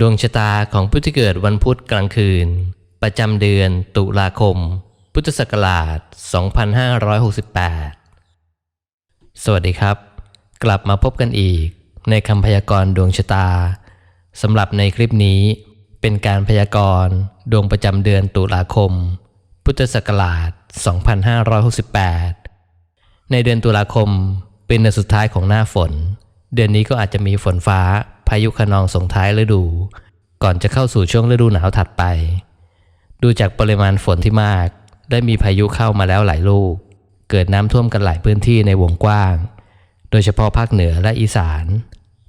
ดวงชะตาของผู้ที่เกิดวันพุธกลางคืน ประจำเดือนตุลาคม พุทธศักราช 2568 สวัสดีครับ กลับมาพบกันอีกในคำพยากรณ์ดวงชะตาสำหรับในคลิปนี้ เป็นการพยากรณ์ดวงประจำเดือนตุลาคม พุทธศักราช 2568 ในเดือนตุลาคมเป็นเดือนสุดท้ายของหน้าฝน เดือนนี้ก็อาจจะมีฝนฟ้าายุคะนองส่งท้ายฤดู ก่อนจะเข้าสู่ช่วงฤดูหนาวถัดไป ดูจากปริมาณฝนที่มาก ได้มีพายุเข้ามาแล้วหลายลูก เกิดน้ำท่วมกันหลายพื้นที่ในวงกว้าง โดยเฉพาะภาคเหนือและอีสาน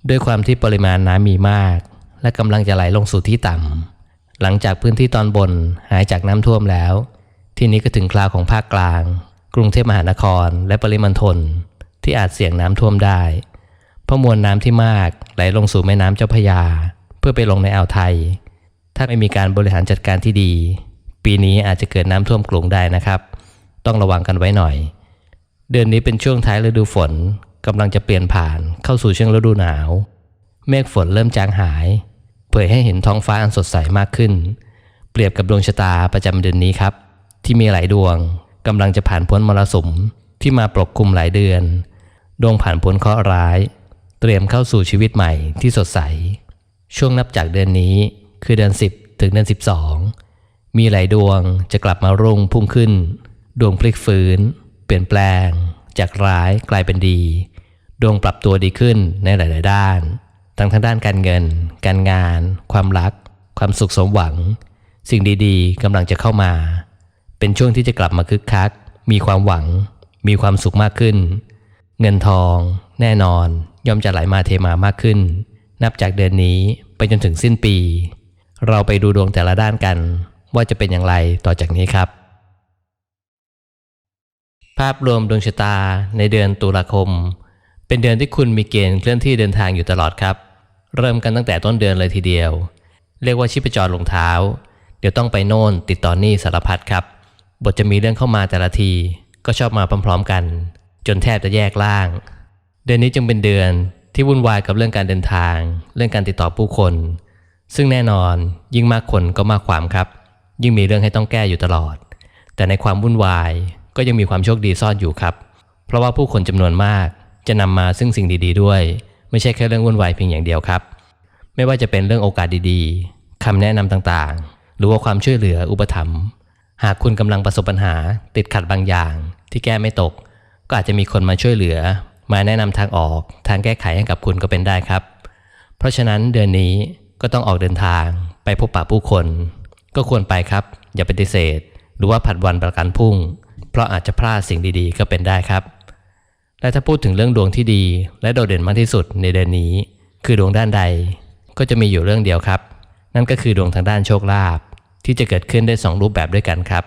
ด้วยความที่ปริมาณน้ำมีมาก และกำลังจะไหลลงสู่ที่ต่ำหลังจากพื้นที่ตอนบนหายจากน้ำท่วมแล้ว ที่นี้ก็ถึงคราวของภาคกลาง กรุงเทพมหานครและปริมณฑลที่อาจเสี่ยงน้ำท่วมได้ ราะมวลน้ำที่มากไหลลงสู่แม่น้ำเจ้าพระยา เพื่อไปลงในอ่าวไทย ถ้าไม่มีการบริหารจัดการที่ดี ปีนี้อาจจะเกิดน้ำท่วมกรุงได้นะครับ ต้องระวังกันไว้หน่อย เดือนนี้เป็นช่วงท้ายฤดูฝนกำลังจะเปลี่ยนผ่านเข้าสู่ช่วงฤดูหนาว เมฆฝนเริ่มจางหาย เผยให้เห็นท้องฟ้าอันสดใสมากขึ้น เปรียบกับดวงชะตาประจำเดือนนี้ครับ ที่มีหลายดวงกำลังจะผ่านพ้นมรสุมที่มาปกคลุมหลายเดือน ดวงผ่านพ้นเคราะห์ร้าย เตรียมเข้าสู่ชีวิตใหม่ที่สดใส ช่วงนับจากเดือนนี้คือเดือน 10 ถึงเดือน 12 มีหลายดวงจะกลับมารุ่งพุ่งขึ้น ดวงพลิกฟื้น เปลี่ยนแปลง จากร้ายกลายเป็นดี ดวงปรับตัวดีขึ้นในหลาย ๆ ด้าน ทั้งทางด้านการเงิน การงาน ความรัก ความสุขสมหวัง สิ่งดีๆกำลังจะเข้ามา เป็นช่วงที่จะกลับมาคึกคัก มีความหวัง มีความสุขมากขึ้น เงินทองแน่นอนย่อมจะไหลมาเทมามากขึ้น นับจากเดือนนี้ไปจนถึงสิ้นปี เราไปดูดวงแต่ละด้านกัน ว่าจะเป็นอย่างไรต่อจากนี้ครับ ภาพรวมดวงชะตาในเดือนตุลาคม เป็นเดือนที่คุณมีเกณฑ์เคลื่อนที่เดินทางอยู่ตลอดครับ เริ่มกันตั้งแต่ต้นเดือนเลยทีเดียว เรียกว่าชิปจรลงเท้า เดี๋ยวต้องไปโน่นติดต่อนี่สารพัดครับ บทจะมีเรื่องเข้ามาแต่ละทีก็ชอบมาพร้อมๆกัน จนแทบจะแยกล่าง เดือนนี้จึงเป็นเดือนที่วุ่นวายกับเรื่องการเดินทาง เรื่องการติดต่อผู้คน ซึ่งแน่นอนยิ่งมากคนก็มากความครับ ยิ่งมีเรื่องให้ต้องแก้อยู่ตลอด แต่ในความวุ่นวายก็ยังมีความโชคดีซ่อนอยู่ครับ เพราะว่าผู้คนจำนวนมากจะนำมาซึ่งสิ่งดีๆด้วย ไม่ใช่แค่เรื่องวุ่นวายเพียงอย่างเดียวครับ ไม่ว่าจะเป็นเรื่องโอกาสดีๆคำแนะนำต่างๆ หรือว่าความช่วยเหลืออุปถัมภ์หากคุณกำลังประสบปัญหาติดขัดบางอย่างที่แก้ไม่ตก ก็อาจจะมีคนมาช่วยเหลือ มาแนะนำทางออก ทางแก้ไขให้กับคุณก็เป็นได้ครับ เพราะฉะนั้นเดือนนี้ก็ต้องออกเดินทางไปพบปะผู้คน ก็ควรไปครับ อย่าปฏิเสธ หรือว่าผัดวันประกันพรุ่ง เพราะอาจจะพลาดสิ่งดีๆ ก็เป็นได้ครับ และถ้าพูดถึงเรื่องดวงที่ดี และโดดเด่นมากที่สุดในเดือนนี้ คือดวงด้านใด ก็จะมีอยู่เรื่องเดียวครับ นั่นก็คือดวงทางด้านโชคลาภที่จะเกิดขึ้นได้ 2 รูปแบบด้วยกันครับ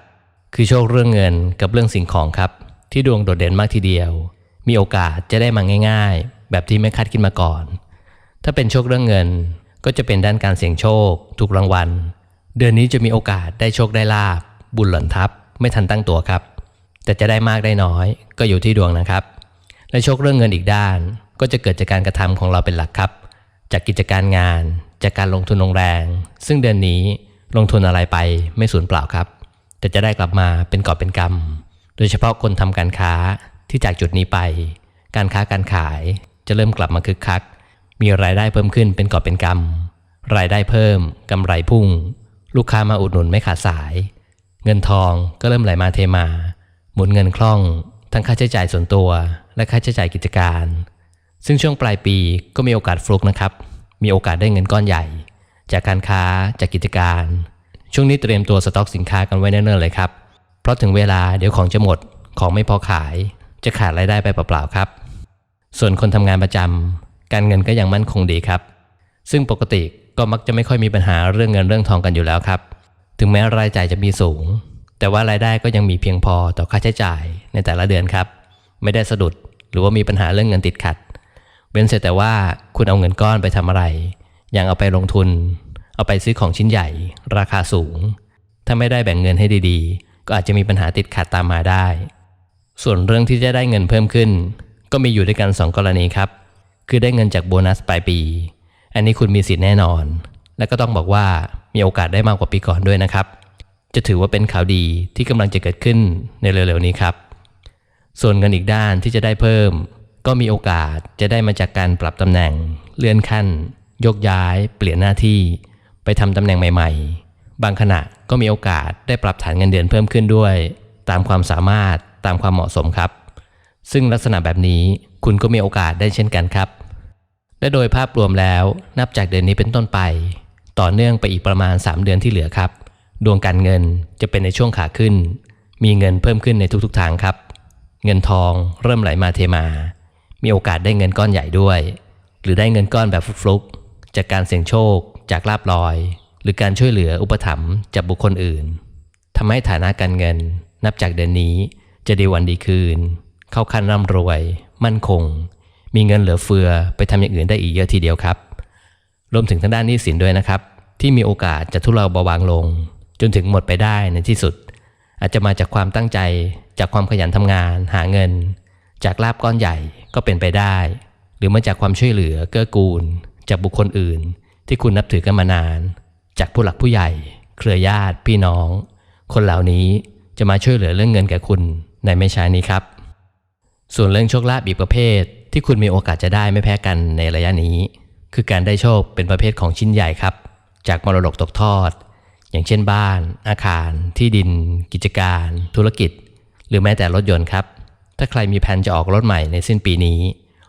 คือโชคเรื่องเงินกับเรื่องสิ่งของครับ ที่ดวงโดดเด่นมากทีเดียว มีโอกาสจะได้มาง่าย ๆ แบบที่ไม่คาดคิดมาก่อน ถ้าเป็นโชคเรื่องเงินก็จะเป็นด้านการเสี่ยงโชค ถูกรางวัล เดือนนี้จะมีโอกาสได้โชคได้ลาบ บุญหล่นทับ ไม่ทันตั้งตัวครับ แต่จะได้มากได้น้อย ก็อยู่ที่ดวงนะครับ และโชคเรื่องเงินอีกด้าน ก็จะเกิดจากการกระทำของเราเป็นหลักครับ จากกิจการงาน จากการลงทุนลงแรง ซึ่งเดือนนี้ลงทุนอะไรไปไม่สูญเปล่าครับ แต่จะได้กลับมาเป็นกอบเป็นกำ โดยเฉพาะคนทำการค้าที่จากจุดนี้ไป การค้าการขายจะเริ่มกลับมาคึกคัก มีรายได้เพิ่มขึ้นเป็นกอบเป็นกำรายได้เพิ่มกำไรพุ่ง ลูกค้ามาอุดหนุนไม่ขาดสาย เงินทองก็เริ่มไหลมาเทมา หมุนเงินคล่อง ทั้งค่าใช้จ่ายส่วนตัวและค่าใช้จ่ายกิจการ ซึ่งช่วงปลายปีก็มีโอกาสฟลุกนะครับ มีโอกาสได้เงินก้อนใหญ่ จากการค้าจากกิจการ ช่วงนี้เตรียมตัวสต็อกสินค้ากันไว้แน่นๆเลยครับ เพราะถึงเวลาเดี๋ยวของจะหมดของไม่พอขาย จะขาดรายได้ไปเปล่าๆครับ ส่วนคนทำงานประจำการเงินก็ยังมั่นคงดีครับ ซึ่งปกติก็มักจะไม่ค่อยมีปัญหาเรื่องเงินเรื่องทองกันอยู่แล้วครับ ถึงแม้รายจ่ายจะมีสูง แต่ว่ารายได้ก็ยังมีเพียงพอต่อค่าใช้จ่ายในแต่ละเดือนครับ ไม่ได้สะดุดหรือว่ามีปัญหาเรื่องเงินติดขัด เว้นเสียแต่ว่าคุณเอาเงินก้อนไปทำอะไร อย่างเอาไปลงทุน เอาไปซื้อของชิ้นใหญ่ ราคาสูง ถ้าไม่ได้แบ่งเงินให้ดีๆ ก็อาจจะมีปัญหาติดขัดตามมาได้ ส่วนเรื่องที่จะได้เงินเพิ่มขึ้น ก็มีอยู่ด้วยกัน 2 กรณีครับ คือได้เงินจากโบนัสปลายปี อันนี้คุณมีสิทธิ์แน่นอน และก็ต้องบอกว่ามีโอกาสได้มากกว่าปีก่อนด้วยนะครับ จะถือว่าเป็นข่าวดีที่กำลังจะเกิดขึ้นในเร็วๆนี้ครับ ส่วนเงินอีกด้านที่จะได้เพิ่ม ก็มีโอกาสจะได้มาจากการปรับตำแหน่ง เลื่อนขั้น ยกย้าย เปลี่ยนหน้าที่ ไปทำตำแหน่งใหม่ ๆ บางขณะก็มีโอกาสได้ปรับฐานเงินเดือนเพิ่มขึ้นด้วย ตามความสามารถตามความเหมาะสมครับ ซึ่งลักษณะแบบนี้คุณก็มีโอกาสได้เช่นกันครับ และโดยภาพรวมแล้วนับจากเดือนนี้เป็นต้นไป ต่อเนื่องไปอีกประมาณ 3 เดือนที่เหลือครับ ดวงการเงินจะเป็นในช่วงขาขึ้น มีเงินเพิ่มขึ้นในทุกๆทางครับ เงินทองเริ่มไหลมาเทมา มีโอกาสได้เงินก้อนใหญ่ด้วย หรือได้เงินก้อนแบบฟลุกๆจากการเสี่ยงโชค จากลาบลอย หรือการช่วยเหลืออุปถัมภ์จากบุคคลอื่นทำให้ฐานะการเงินนับจากเดือนนี้จะดีวันดีคืน เข้าขั้นร่ำรวย มั่นคง มีเงินเหลือเฟือไปทำอย่างอื่นได้อีกเยอะทีเดียวครับ รวมถึงทางด้านหนี้สินด้วยนะครับ ที่มีโอกาสจะทุเลาเบาบางลง จนถึงหมดไปได้ในที่สุด อาจจะมาจากความตั้งใจ จากความขยันทำงาน หาเงิน จากลาบก้อนใหญ่ก็เป็นไปได้ หรือมาจากความช่วยเหลือเกื้อกูล จากบุคคลอื่น ที่คุณนับถือกันมานาน จากผู้หลักผู้ใหญ่ เครือญาติ พี่น้อง คนเหล่านี้จะมาช่วยเหลือเรื่องเงินแก่คุณในไม่ช้านี้ครับ ส่วนเรื่องโชคลาภอีกประเภทที่คุณมีโอกาสจะได้ไม่แพ้กันในระยะนี้ คือการได้โชคเป็นประเภทของชิ้นใหญ่ครับ จากมรดกตกทอด อย่างเช่นบ้าน อาคาร ที่ดิน กิจการ ธุรกิจ หรือแม้แต่รถยนต์ครับ ถ้าใครมีแผนจะออกรถใหม่ในสิ้นปีนี้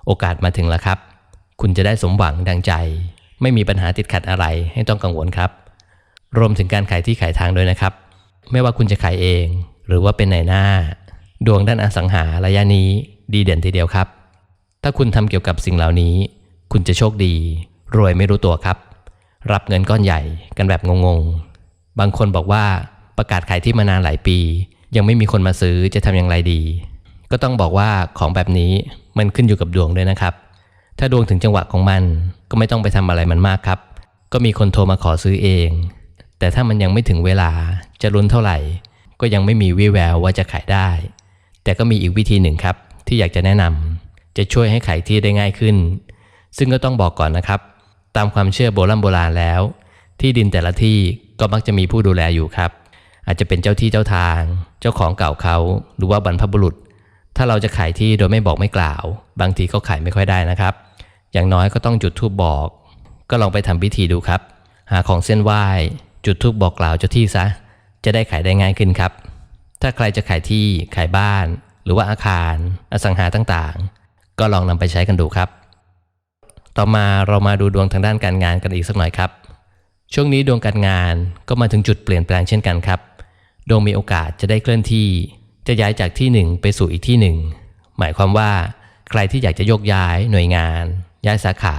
โอกาสมาถึงแล้วครับ คุณจะได้สมหวังดังใจ ไม่มีปัญหาติดขัดอะไรให้ต้องกังวลครับ รวมถึงการขายที่ขายทางด้วยนะครับ ไม่ว่าคุณจะขายเอง หรือว่าเป็นในหน้า ดวงด้านอสังหาระยะนี้ดีเด่นทีเดียวครับ ถ้าคุณทำเกี่ยวกับสิ่งเหล่านี้ คุณจะโชคดี รวยไม่รู้ตัวครับ รับเงินก้อนใหญ่กันแบบงงๆ บางคนบอกว่าประกาศขายที่มานานหลายปี ยังไม่มีคนมาซื้อจะทำอย่างไรดี ก็ต้องบอกว่าของแบบนี้มันขึ้นอยู่กับดวงด้วยนะครับ ถ้าดวงถึงจังหวะของมันก็ไม่ต้องไปทำอะไรมันมากครับ ก็มีคนโทรมาขอซื้อเอง แต่ถ้ามันยังไม่ถึงเวลาจะลุ้นเท่าไหร่ ก็ยังไม่มีวี่แววว่าจะขายได้ แต่ก็มีอีกวิธีหนึ่งครับ ที่อยากจะแนะนำจะช่วยให้ขายที่ได้ง่ายขึ้น ซึ่งก็ต้องบอกก่อนนะครับ ตามความเชื่อโบราณโบราณแล้ว ที่ดินแต่ละที่ก็มักจะมีผู้ดูแลอยู่ครับ อาจจะเป็นเจ้าที่เจ้าทาง เจ้าของเก่าเขาหรือว่าบรรพบุรุษ ถ้าเราจะขายที่โดยไม่บอกไม่กล่าว บางทีก็ขายไม่ค่อยได้นะครับ อย่างน้อยก็ต้องจุดธูปบอก ก็ลองไปทำพิธีดูครับ หาของเส้นไหว้ จุดธูปบอกกล่าวเจ้าที่ซะ จะได้ขายได้ง่ายขึ้นครับ ถ้าใครจะขายที่ขายบ้าน หรือว่าอาคาร อสังหาต่างๆ ก็ลองนำไปใช้กันดูครับ ต่อมาเรามาดูดวงทางด้านการงานกันอีกสักหน่อยครับ ช่วงนี้ดวงการงานก็มาถึงจุดเปลี่ยนแปลงเช่นกันครับดวงมีโอกาสจะได้เคลื่อนที่ จะย้ายจากที่หนึ่งไปสู่อีกที่หนึ่ง หมายความว่าใครที่อยากจะโยกย้ายหน่วยงาน ย้ายสาขา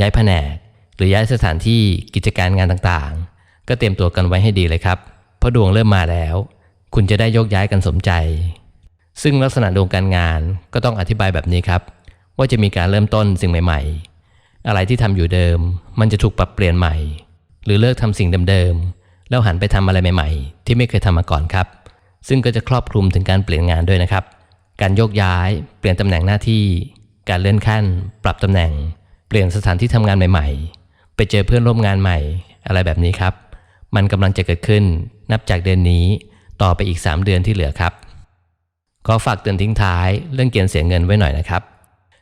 ย้ายแผนก หรือย้ายสถานที่กิจการงานต่างๆ ก็เตรียมตัวกันไว้ให้ดีเลยครับ เพราะดวงเริ่มมาแล้ว คุณจะได้โยกย้ายกันสมใจ ซึ่งลักษณะดวงการงานก็ต้องอธิบายแบบนี้ครับ ว่าจะมีการเริ่มต้นสิ่งใหม่ ๆ อะไรที่ทำอยู่เดิม มันจะถูกปรับเปลี่ยนใหม่ หรือเลิกทำสิ่งเดิมๆแล้วหันไปทำอะไรใหม่ ๆ ที่ไม่เคยทำมาก่อนครับ ซึ่งก็จะครอบคลุมถึงการเปลี่ยนงานด้วยนะครับ การโยกย้าย เปลี่ยนตำแหน่งหน้าที่ การเลื่อนขั้น ปรับตำแหน่ง เปลี่ยนสถานที่ทำงานใหม่ ๆ ไปเจอเพื่อนร่วมงานใหม่ อะไรแบบนี้ครับ มันกำลังจะเกิดขึ้น นับจากเดือนนี้ต่อไปอีก 3 เดือนที่เหลือครับ ขอฝากเตือนทิ้งท้ายเรื่องเกณฑ์เสียเงินไว้หน่อยนะครับ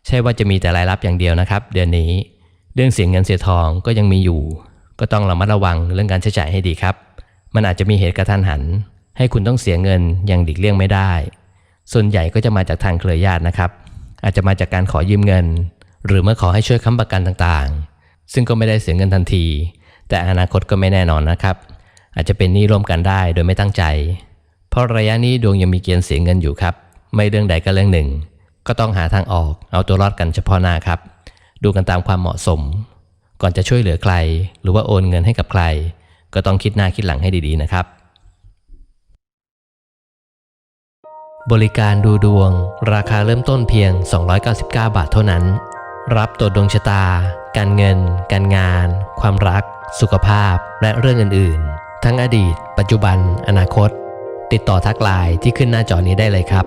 ใช่ว่าจะมีแต่รายรับอย่างเดียวนะครับ เดือนนี้ เรื่องเสียเงินเสียทองก็ยังมีอยู่ ก็ต้องระมัดระวังเรื่องการใช้จ่ายให้ดีครับ มันอาจจะมีเหตุกระทันหัน ให้คุณต้องเสียเงินอย่างหลีกเลี่ยงไม่ได้ ส่วนใหญ่ก็จะมาจากทางเครือญาตินะครับ อาจจะมาจากการขอยืมเงิน หรือเมื่อขอให้ช่วยค้ำประกันต่างๆ ซึ่งก็ไม่ได้เสียเงินทันที แต่อนาคตก็ไม่แน่นอนนะครับ อาจจะเป็นหนี้ร่วมกันได้โดยไม่ตั้งใจ เพราะระยะนี้ดวงยังมีเกณฑ์เสียเงินอยู่ครับ ไม่เรื่องใดก็เรื่องหนึ่ง ก็ต้องหาทางออกเอาตัวรอดกันเฉพาะหน้าครับ ดูกันตามความเหมาะสม ก่อนจะช่วยเหลือใคร หรือว่าโอนเงินให้กับใคร ก็ต้องคิดหน้าคิดหลังให้ดีๆนะครับ บริการดูดวง ราคาเริ่มต้นเพียง 299 บาทเท่านั้น รับตรวจดวงชะตา การเงิน การงาน ความรัก สุขภาพ และเรื่องอื่น ๆ ทั้งอดีต ปัจจุบัน อนาคต ติดต่อทักไลน์ที่ขึ้นหน้าจอนี้ได้เลยครับ